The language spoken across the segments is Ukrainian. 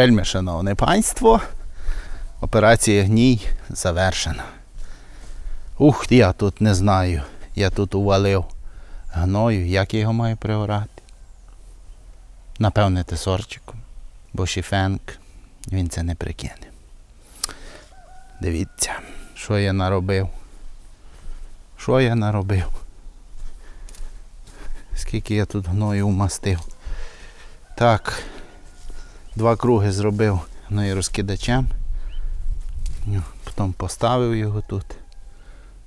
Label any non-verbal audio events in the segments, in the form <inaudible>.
Вельми шановне панство. Операція гній завершена. Ух, я тут не знаю. Я тут увалив гною, як я його маю приорати. Напевне, тесорчиком, бо шіфенк він це не прикине. Дивіться, що я наробив. Що я наробив? Скільки я тут гною умастив. Так, два круги зробив гною розкидачем. Ну, Потім поставив його тут.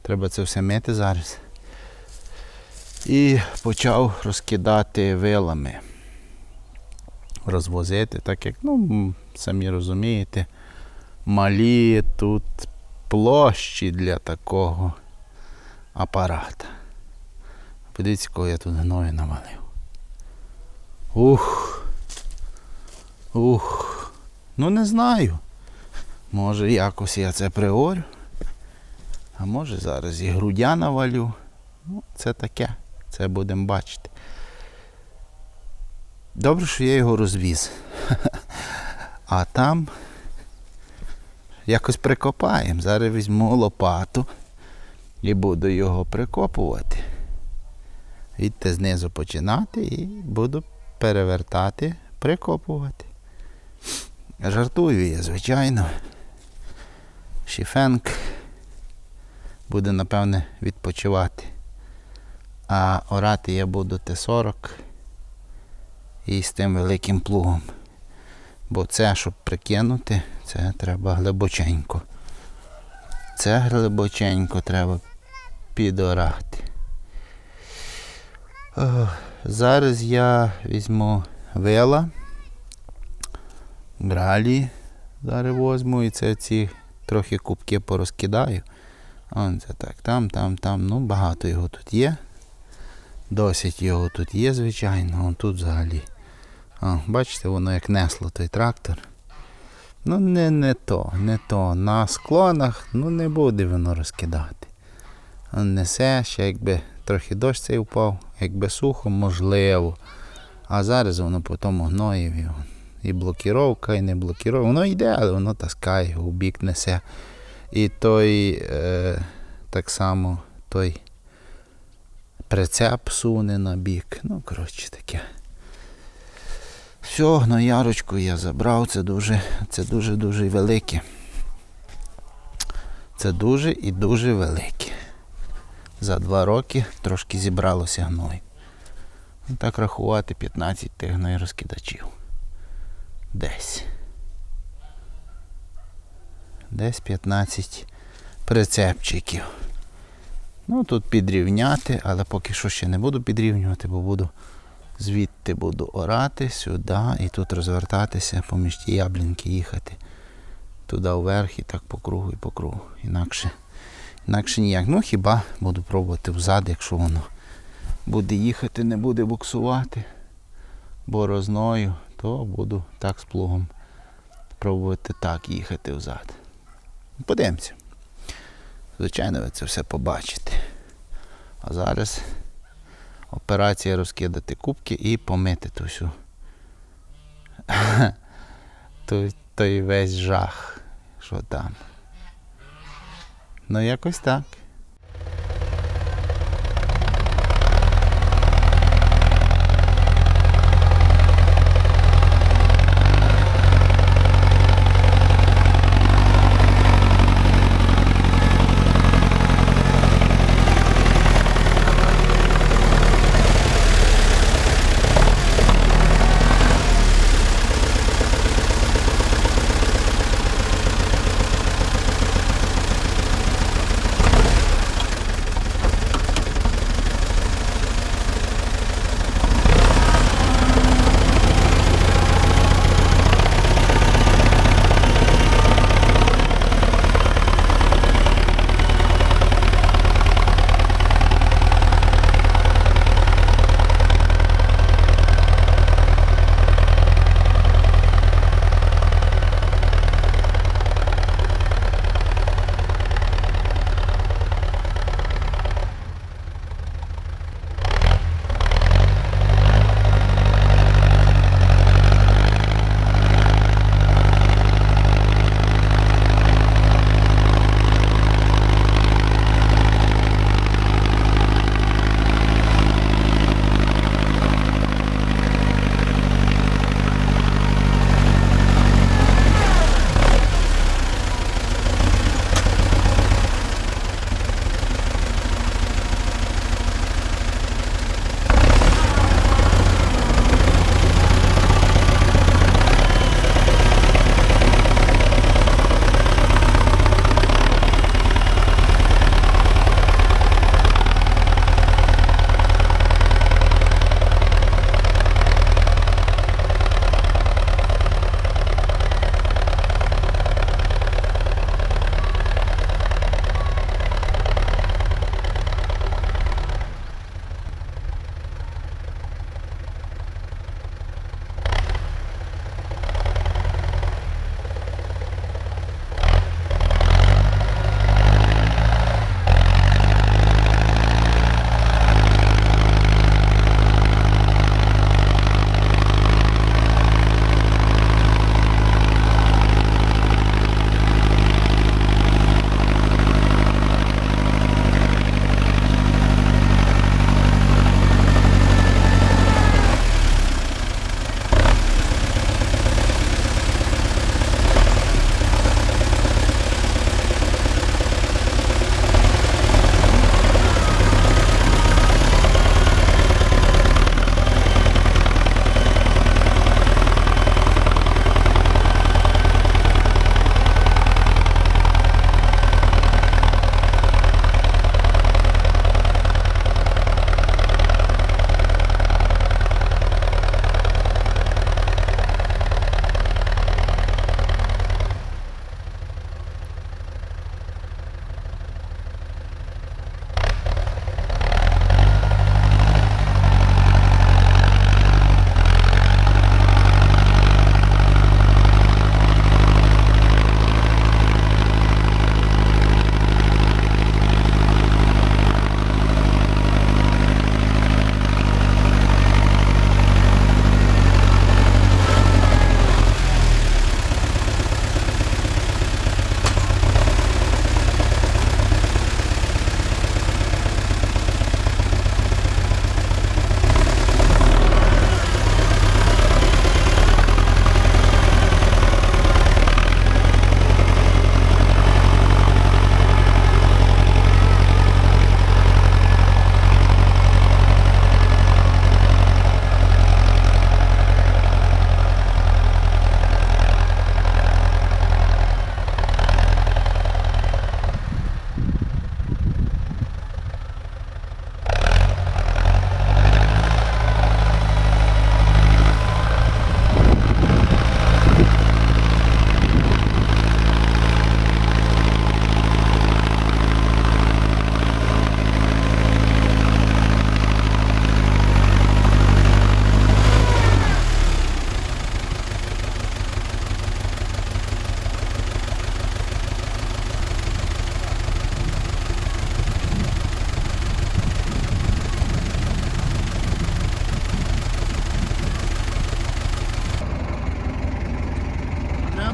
Треба це все мити зараз. І почав розкидати вилами. Розвозити, так як, ну, самі розумієте, малі тут площі для такого апарата. Подивіться, кого я тут гною навалив. Ух. Ух. Ну не знаю. Може якось я це приорю. А може зараз і грудя навалю. Ну, це таке. Це будемо бачити. Добре, що я його розвіз. <laughs> А там якось прикопаємо. Зараз візьму лопату і буду його прикопувати. Відте знизу починати і буду перевертати, прикопувати. Жартую я, звичайно. Шіфенк буде, напевне, відпочивати. А орати я буду Т-40 і з тим великим плугом. Бо це, щоб прикинути, це треба глибоченько. Це глибоченько треба підорати. О, зараз я візьму вила, гралі зараз возьму і це ці трохи кубки порозкидаю. Он це так, там, там, там. Ну, багато його тут є. Досить його тут є, звичайно, он тут взагалі. О, бачите, воно як несло той трактор. Ну, не, не то, не то. На склонах ну, не буде воно розкидати. Он несе, ще якби трохи дощ цей впав, якби сухо, можливо. А зараз воно по тому гноїв. І, і блокіровка, і не блокіровка. Воно йде, але воно таскає, у бік несе. І той е, так само той прицеп суне на бік. Ну, коротше таке. Все, гноярочку я забрав, це дуже, це дуже-дуже велике. Це дуже і дуже велике. За два роки трошки зібралося гною. Ну, Так рахувати 15 тих гнойрозкидачів. Десь. Десь 15 прицепчиків. Ну тут підрівняти, але поки що ще не буду підрівнювати, бо буду звідти буду орати сюди і тут розвертатися, поміж ті яблінки їхати. Туди вверх і так по кругу і по кругу. Інакше, інакше ніяк. Ну хіба буду пробувати взад, якщо воно буде їхати, не буде буксувати борозною, то буду так з плугом пробувати так їхати взад. Подивимося. Звичайно, ви це все побачите. А зараз операція розкидати кубки і помити ту всю. <laughs> той, той весь жах, що там. Ну якось так.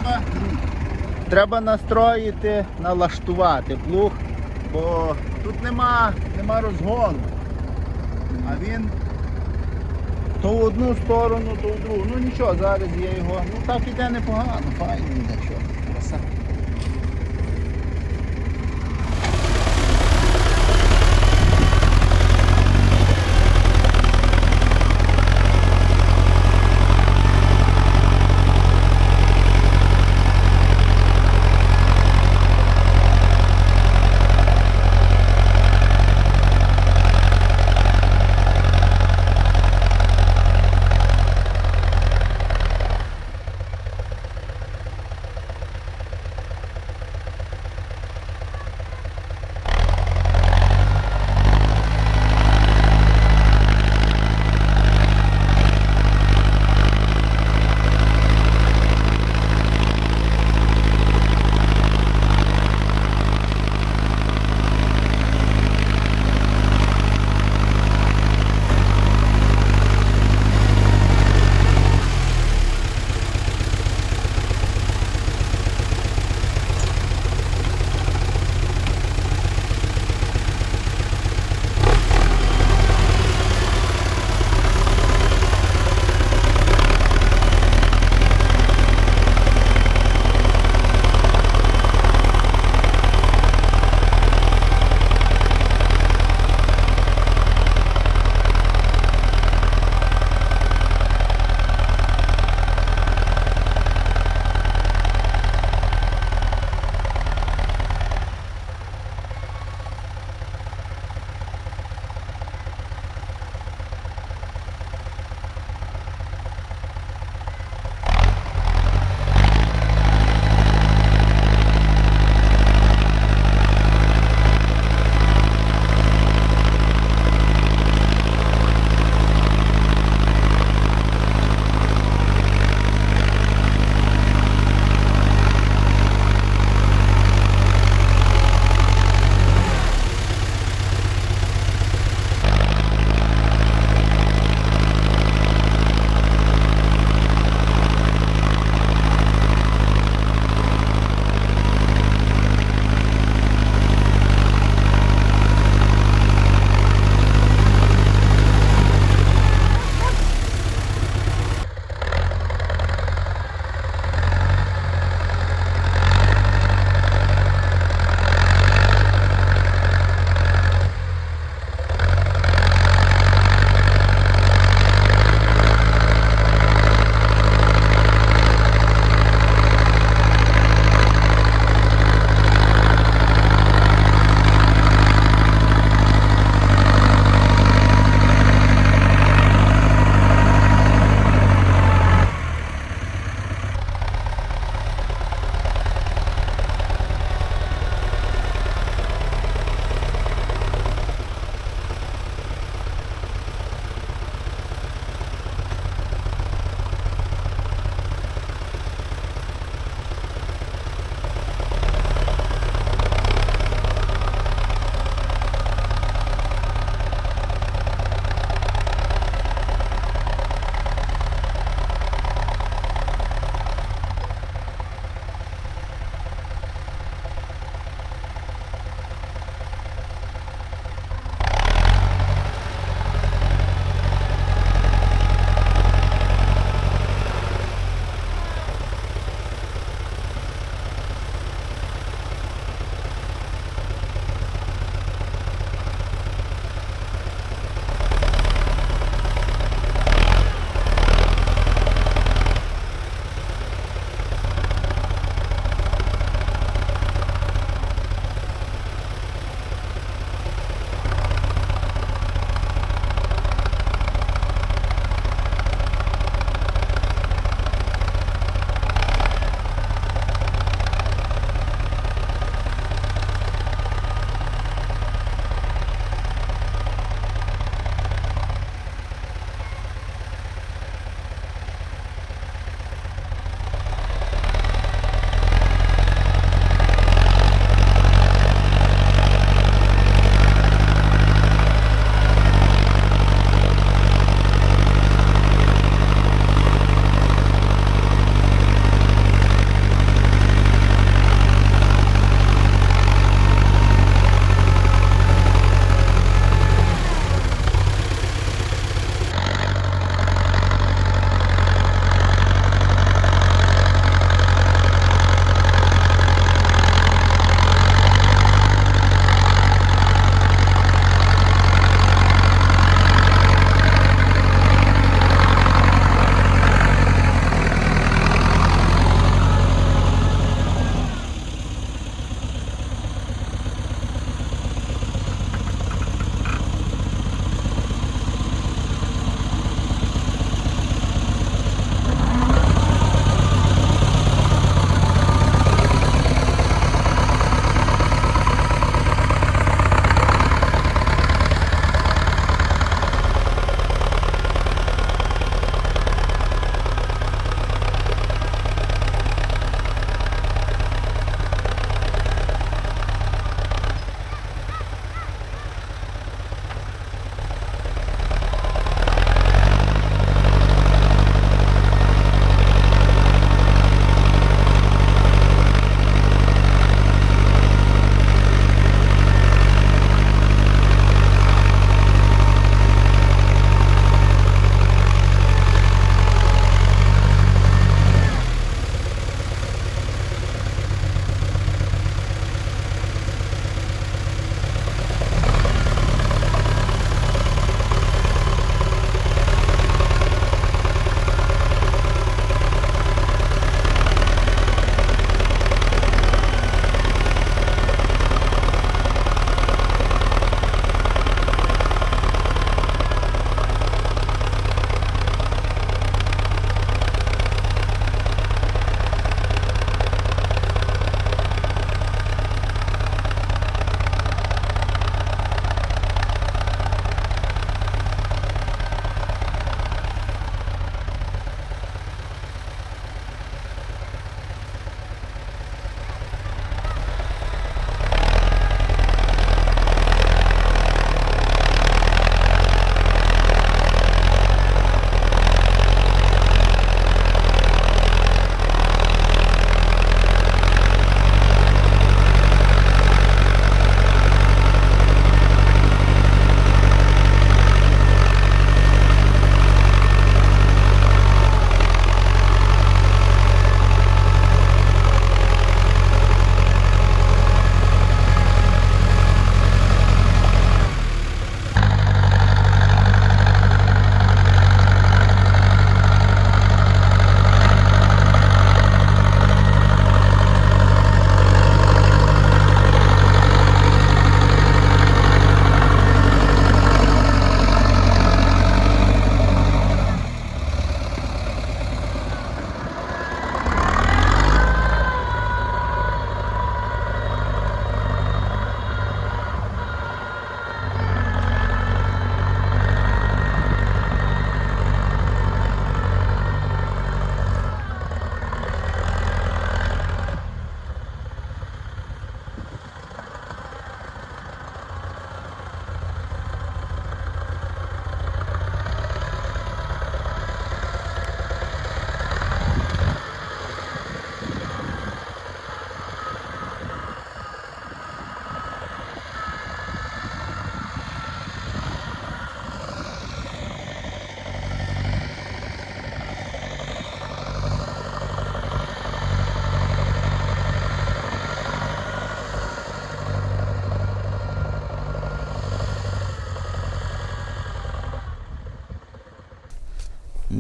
Треба, треба настроїти, налаштувати плуг, бо тут нема, нема розгону. А він то в одну сторону, то в другу. Ну нічого, зараз я його. Ну так іде непогано, файно йде, що.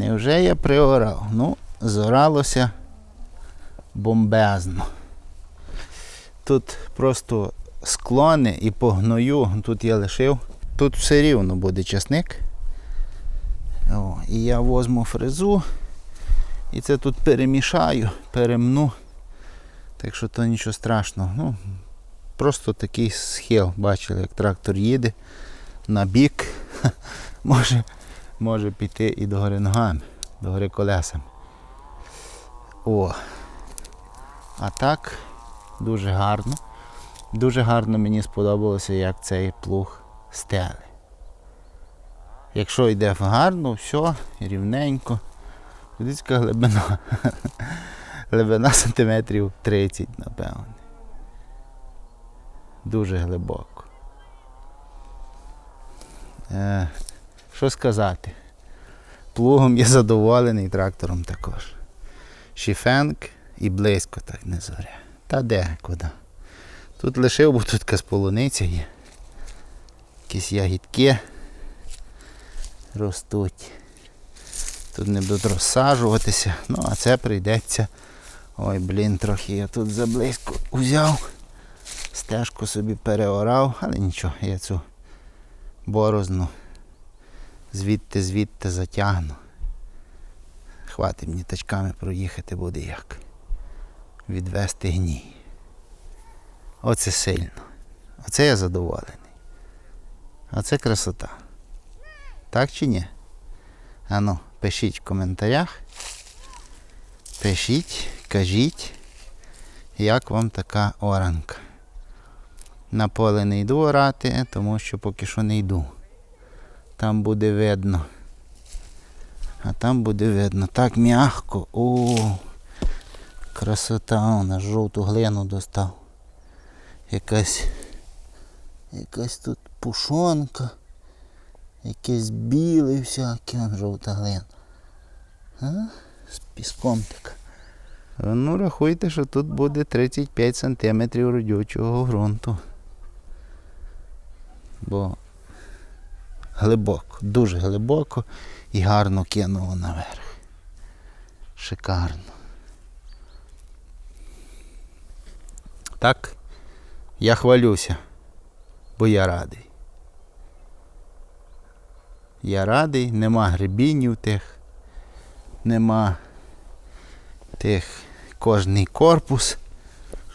І вже я приорав. Ну, зоралося бомбезно. Тут просто склони і по гною тут я лишив. Тут все рівно буде часник. О, і я возьму фрезу і це тут перемішаю, перемну. Так що то нічого страшного. Ну, просто такий схил. Бачили, як трактор їде на бік. <laughs> Може, може піти і до гори ногами, до гори колесами. О. А так, дуже гарно. Дуже гарно мені сподобалося, як цей плуг стели. Якщо йде гарно, все, рівненько. Дивіться, глибина. <laughs> Глибина сантиметрів 30, напевно. Дуже глибоко. Що сказати? Плугом я задоволений, трактором також. Шіфенк і близько так не зоря. Та де куди? Тут лишив, бо тут якась є. Якісь ягідки ростуть. Тут не будуть розсаджуватися. Ну, а це прийдеться. Ой, блін, трохи я тут заблизько узяв. Стежку собі переорав, але нічого, я цю борозну звідти звідти затягну. Хватить мені тачками проїхати буде як. Відвести гній. Оце сильно. Оце я задоволений. Оце красота. Так чи ні? Ану, пишіть в коментарях. Пишіть, кажіть, як вам така оранка. На поле не йду орати, тому що поки що не йду. Там буде видно. А там буде видно. Так м'ягко. О, красота, вона жовту глину достав. Якась якась тут пушонка. Якесь біле всяке, вон жовта глина. А? З піском така. Ну, рахуйте, що тут буде 35 см родючого ґрунту. Бо глибоко, дуже глибоко і гарно кинуло наверх. Шикарно. Так, я хвалюся, бо я радий. Я радий, нема грибінів тих, нема тих кожний корпус,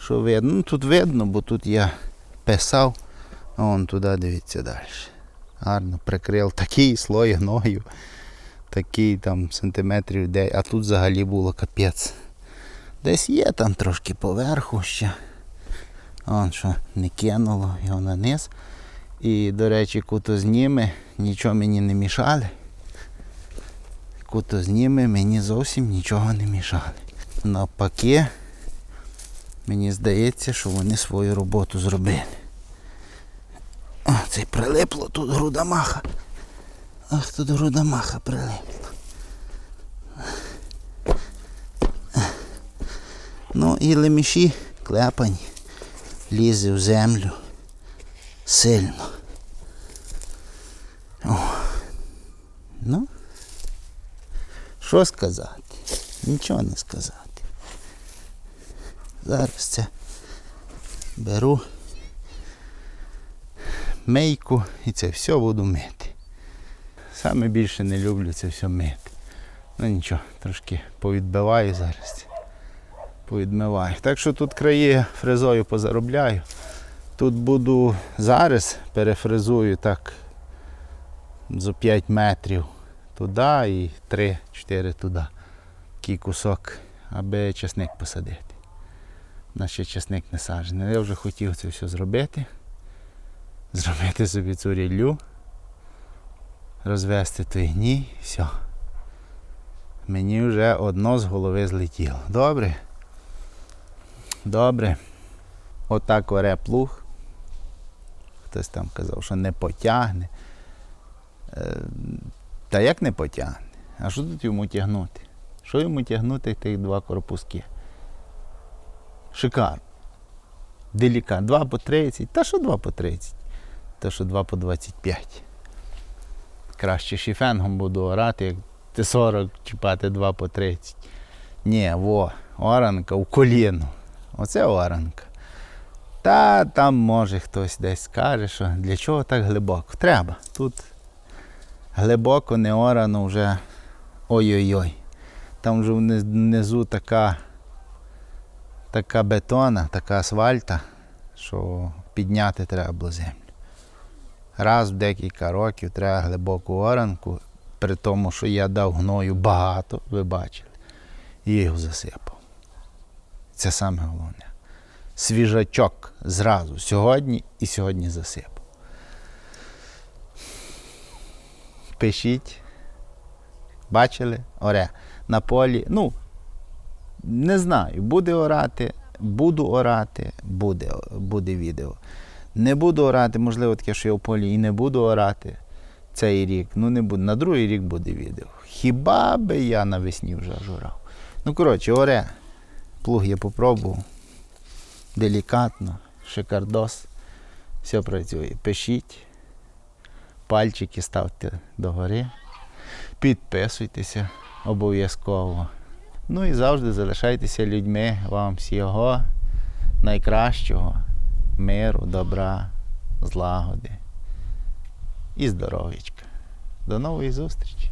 що видно. Ну тут видно, бо тут я писав, а вон туди дивіться далі. Гарно прикрив такий слой гною, такий там сантиметрів 9, а тут взагалі було капець. Десь є там трошки поверху ще. Вон що не кинуло його на низ. І, до речі, кутозніми нічого мені не мішали. Кутозніми мені зовсім нічого не мішали. Навпаки, мені здається, що вони свою роботу зробили. О, цей прилипло тут грудамаха. Ах, тут грудамаха прилипло. Ну і леміші клепані. Лізе в землю сильно. О. Ну, що сказати? Нічого не сказати. Зараз це беру мийку і це все буду мити. Саме більше не люблю це все мити. Ну нічого, трошки повідбиваю зараз. Повідмиваю. Так що тут краї фрезою позаробляю. Тут буду зараз перефрезую так за 5 метрів туди і 3-4 туди. Такий кусок, аби часник посадити. У нас ще часник не саджений. Я вже хотів це все зробити. Зробити собі цю ріллю, розвести той гній, все. Мені вже одно з голови злетіло. Добре? Добре. Отак оре плуг. Хтось там казав, що не потягне. Е, Та як не потягне? А що тут йому тягнути? Що йому тягнути тих два корпуски? Шикарно. Делікат. 2 по 30. Та що 2 по 30? Та що 2 по 25. Краще шіфенгом буду орати, як 40 чіпати 2 по 30. Ні, во, оранка в коліну. Оце оранка. Та там може хтось десь скаже, що для чого так глибоко. Треба. Тут глибоко не орано вже ой-ой-ой. Там вже внизу така, така бетона, така асфальта, що підняти треба було землю. Раз в декілька років треба глибоку оранку, при тому, що я дав гною багато, ви бачили, і його засипав. Це саме головне. Свіжачок зразу сьогодні і сьогодні засипав. Пишіть. Бачили? Оре. На полі. Ну, не знаю, буде орати, буду орати, буде, буде відео. Не буду орати, можливо, таке, що я в полі і не буду орати цей рік. Ну, не буду. На другий рік буде відео. Хіба би я навесні вже журав. Ну, коротше, оре. Плуг я попробував. Делікатно, шикардос. Все працює. Пишіть. Пальчики ставте догори. Підписуйтеся обов'язково. Ну і завжди залишайтеся людьми. Вам всього найкращого, миру, добра, злагоди і здоров'ячка. До нової зустрічі!